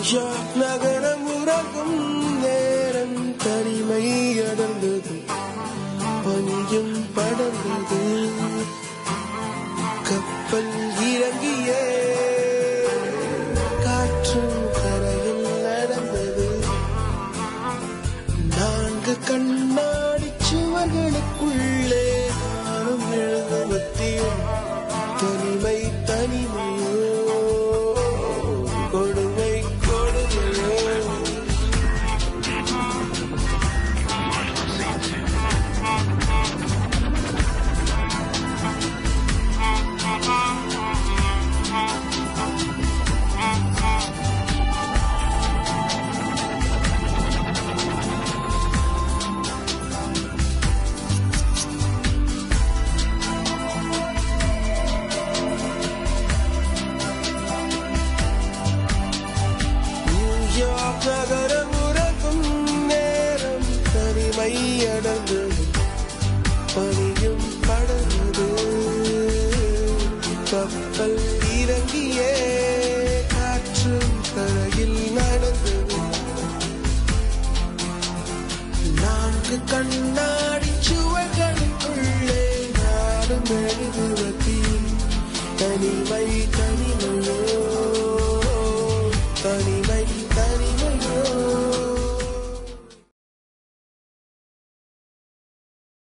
உஷா நகரம் உறங்கும் நேரம் தனிமை அடர்ந்தது. பனியும் படர்ந்தது. கப்பல் இறங்கிய. காற்றும் கரையில் நடந்தது. நான்கு கண்ணாடி சுவர்களுக்குள் கவிகள் இறங்கியே. காற்று தரையில் நடந்து. நான்கு கண்ணாடி சுவர்களுக்குள்ளே நானும் எழுதுவதி தனிமை தனிமையோ தனிமை தனிமையோ.